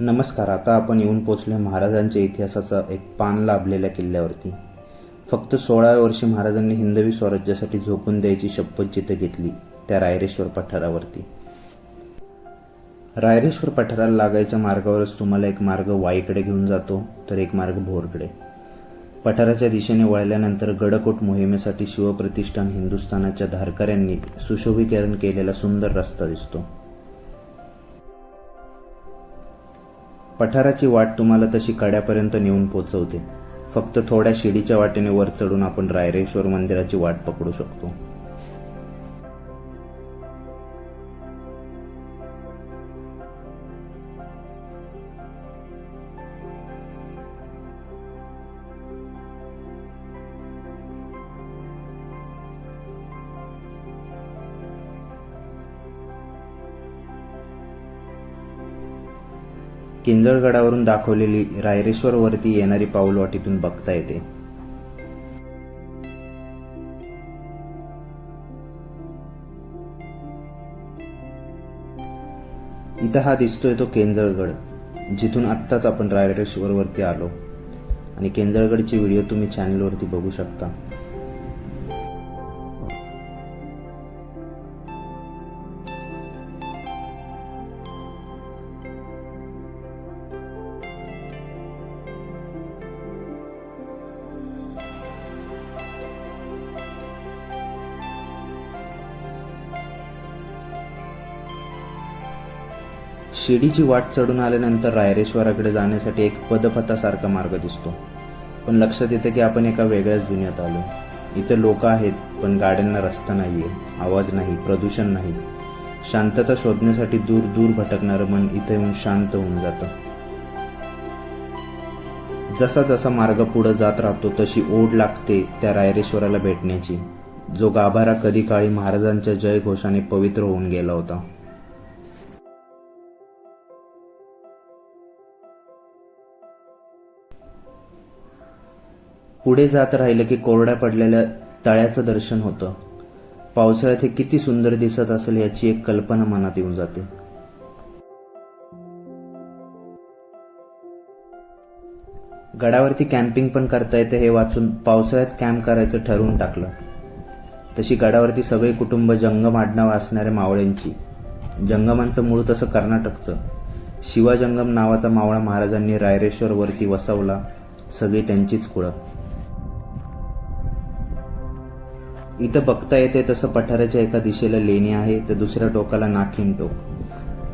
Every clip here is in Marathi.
नमस्कार आता आपण येऊन पोचलोय महाराजांच्या इतिहासाचा एक पान लाभलेल्या किल्ल्यावरती. फक्त सोळाव्या वर्षी महाराजांनी हिंदवी स्वराज्यासाठी झोकून द्यायची शपथ जिथे घेतली त्या रायरेश्वर पठारावरती. रायरेश्वर पठाराला लागायच्या मार्गावरच तुम्हाला एक मार्ग वाईकडे घेऊन जातो तर एक मार्ग भोरकडे. पठाराच्या दिशेने वळल्यानंतर गडकोट मोहिमेसाठी शिवप्रतिष्ठान हिंदुस्थानाच्या धारकऱ्यांनी सुशोभीकरण केलेला सुंदर रस्ता दिसतो. पठाराची वाट तुम्हाला तशी कड्यापर्यंत नेऊन पोचवते. फक्त थोड्या शिडीच्या वाटेने वर चढून आपण रायरेश्वर मंदिराची वाट पकडू शकतो. किंजळगडावरून दाखवलेली रायरेश्वरवरती येणारी पाऊलवाटीतून बघता येते. इथं हा दिसतोय तो केंजळगड जिथून आत्ताच आपण रायरेश्वरवरती आलो. आणि केंजळगडची व्हिडिओ तुम्ही चॅनलवरती बघू शकता. शिडीची वाट चढून आल्यानंतर रायरेश्वराकडे जाण्यासाठी एक पदपथासारखा मार्ग दिसतो. पण लक्षात येतं की आपण एका वेगळ्याच दुनियात आलो इथं लोक आहेत पण गाड्यांना रस्ता नाही आहे आवाज नाही प्रदूषण नाही. शांतता शोधण्यासाठी दूर दूर भटकणारं मन इथं येऊन शांत होऊन जातं. जसा जसा मार्ग पुढं जात राहतो तशी ओढ लागते त्या रायरेश्वराला भेटण्याची. जो गाभारा कधी काळी महाराजांच्या जयघोषाने पवित्र होऊन गेला होता. पुढे जात राहिलं की कोरड्या पडलेल्या तळ्याचं दर्शन होतं. पावसाळ्यात हे किती सुंदर दिसत असेल याची एक कल्पना मनात येऊन जाते. गडावरती कॅम्पिंग पण करता येते हे वाचून पावसाळ्यात कॅम्प करायचं ठरवून टाकलं. तशी गडावरती सगळे कुटुंब जंगम आडनाव असणाऱ्या मावळ्यांची. जंगमांचं मूळ तसं कर्नाटकचं. शिवाजंगम नावाचा मावळा महाराजांनी रायरेश्वरवरती वसवला. सगळी त्यांचीच कुळं. इथं बघता येते तसं पठाराच्या एका दिशेला लेणी आहे तर दुसऱ्या टोकाला नाखिन टोक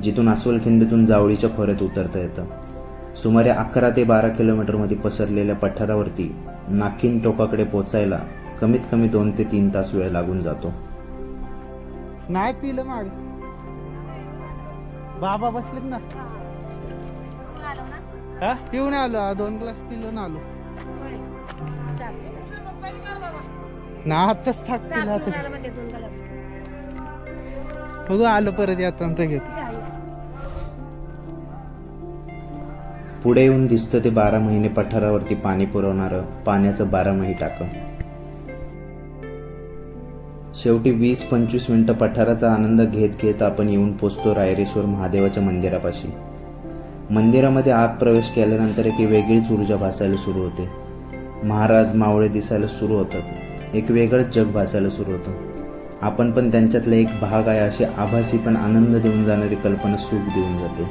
जिथून अस्वलखिंडीतून जावळीच्या खोऱ्यात उतरता येतं. सुमारे अकरा ते बारा किलोमीटरमध्ये पसरलेल्या पठारावरती नाखिन टोकाकडे पोचायला कमीत कमी दोन ते तीन तास वेळ लागून जातो. नाही पिलं माग. बाबा बसलेत ना. हा. पिऊन आलो दोन ग्लास पिऊन आलो. ना आताच थाकतील आता बघू आलो परत तर घेतो. पुढे येऊन दिसतं ते बारा महिने पठारावरती पाणी पुरवणारं पाण्याचं बारामाही टाकं. शेवटी वीस पंचवीस मिनिटं पठाराचा आनंद घेत घेत आपण येऊन पोचतो रायरेश्वर महादेवाच्या मंदिरापाशी. मंदिरामध्ये आत प्रवेश केल्यानंतर एक वेगळीच ऊर्जा भासायला सुरू होते. महाराज मावळे दिसायला सुरू होतात. एक वेगळंच जग भासायला सुरू होतं. आपण पण त्यांच्यातला एक भाग आहे अशी आभासी पण आनंद देऊन जाणारी कल्पना सुख देऊन जाते.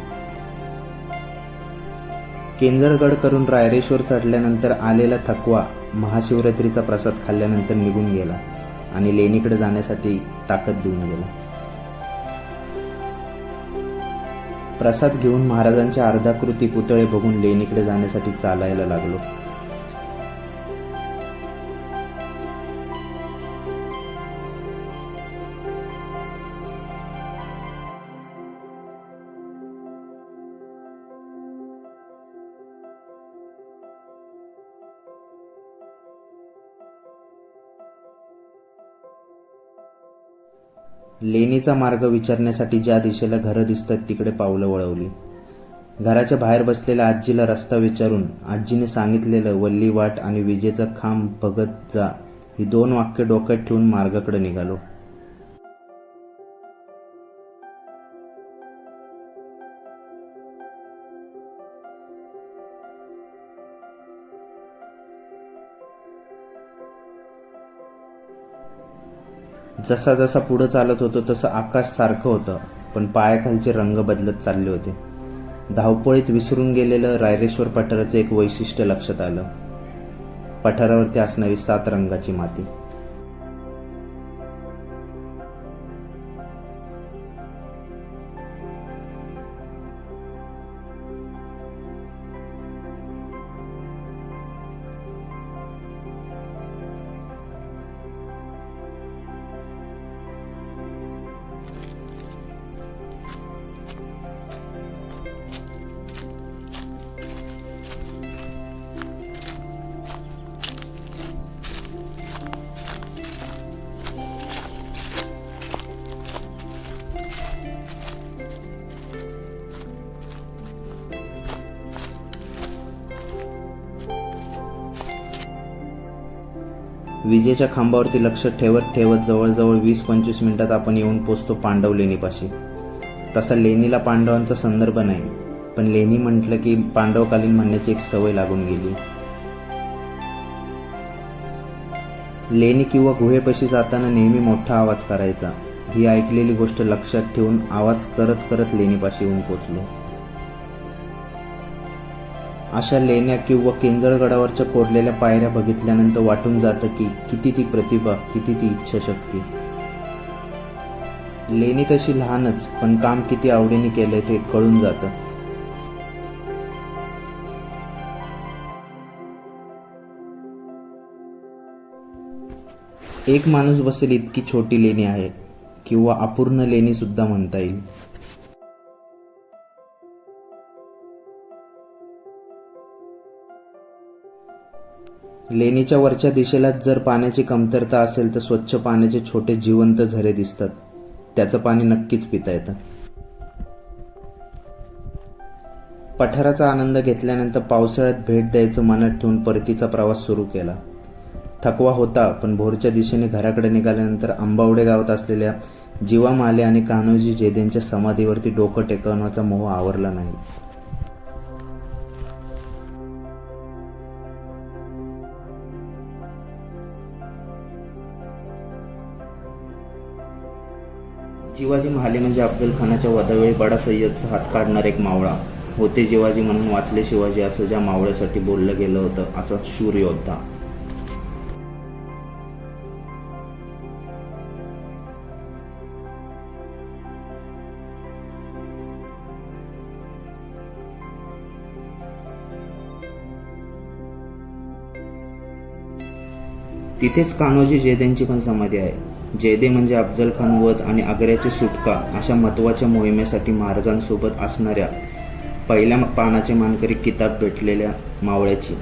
केंजळगड करून रायरेश्वर चढल्यानंतर आलेला थकवा महाशिवरात्रीचा प्रसाद खाल्ल्यानंतर निघून गेला आणि लेणीकडे जाण्यासाठी ताकद देऊन गेला. प्रसाद घेऊन महाराजांच्या अर्धाकृती पुतळे बघून लेणीकडे जाण्यासाठी चालायला लागलो. लेणीचा मार्ग विचारण्यासाठी ज्या दिशेला घरं दिसतात तिकडे पावलं वळवली. घराच्या बाहेर बसलेल्या आजीला रस्ता विचारून आजीने सांगितलेलं वल्ली वाट आणि विजेचा खांब बघत जा. ही दोन वाक्य डोक्यात ठेवून मार्गाकडे निघालो. जसा जसा पुढं चालत होतो तसं आकाश सारखं होतं. पण पायाखालचे रंग बदलत चालले होते. धावपळीत विसरून गेलेलं रायरेश्वर पठाराचं एक वैशिष्ट्य लक्षात आलं. पठारावरती असणारी सात रंगाची माती. विजेच्या खांबावरती लक्ष ठेवत ठेवत जवळजवळ वीस पंचवीस मिनिटात आपण येऊन पोचतो पांडव लेणीपाशी. तसा लेणीला पांडवांचा संदर्भ नाही पण लेणी म्हटलं की पांडवकालीन म्हणण्याची एक सवय लागून गेली. लेणी किंवा गुहेपाशी जाताना नेहमी मोठा आवाज करायचा. ही ऐकलेली गोष्ट लक्षात ठेवून आवाज करत करत लेणीपाशी येऊन पोचलो. अशा लेण्या किंवा केंजळगडावरच्या कोरलेल्या पायऱ्या बघितल्यानंतर वाटून जातं की किती ती प्रतिभा किती ती इच्छाशक्ती. लेणी तशी लहानच पण काम किती आवडीने केलंय ते कळून जातं. एक माणूस बसेल इतकी छोटी लेणी आहे किंवा अपूर्ण लेणी सुद्धा म्हणता येईल. लेणीच्या वरच्या दिशेला जर पाण्याची कमतरता असेल तर स्वच्छ पाण्याचे छोटे जिवंत झरे दिसतात. त्याचं पाणी नक्कीच पिता येतं. पठाराचा आनंद घेतल्यानंतर पावसाळ्यात भेट द्यायचं मनात ठेवून परतीचा प्रवास सुरू केला. थकवा होता पण भोरच्या दिशेने घराकडे निघाल्यानंतर आंबावडे गावात असलेल्या जीवा माले आणि कान्होजी जेदेंच्या समाधीवरती डोकं टेकवण्याचा मोह आवरला नाही. शिवाजी महाले म्हणजे अफजल खानाच्या वधावेळी बडा सय्यदचा हात काढणार एक मावळा. होते शिवाजी म्हणून वाचले शिवाजी असं ज्या मावळ्यासाठी बोललं गेलं होतं असा शूर योद्धा तिथेच कान्होजी जेदेंची पण समाधी आहे. जेदे म्हणजे अफजल खान वध आणि आग्र्याची सुटका अशा महत्त्वाच्या मोहिमेसाठी महाराजांसोबत असणाऱ्या पहिल्या पानाचे मानकरी किताब भेटलेल्या मावळ्याची.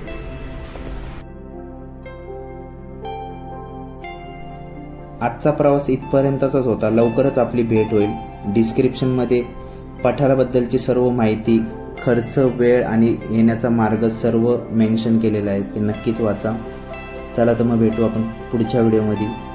आजचा प्रवास इथपर्यंतचाच होता. लवकरच आपली भेट होईल. डिस्क्रिप्शनमध्ये पठाराबद्दलची सर्व माहिती खर्च वेळ आणि येण्याचा मार्ग सर्व मेन्शन केलेला आहे ते नक्कीच वाचा. चला तर मग भेटू आपण पुढच्या व्हिडिओमध्ये.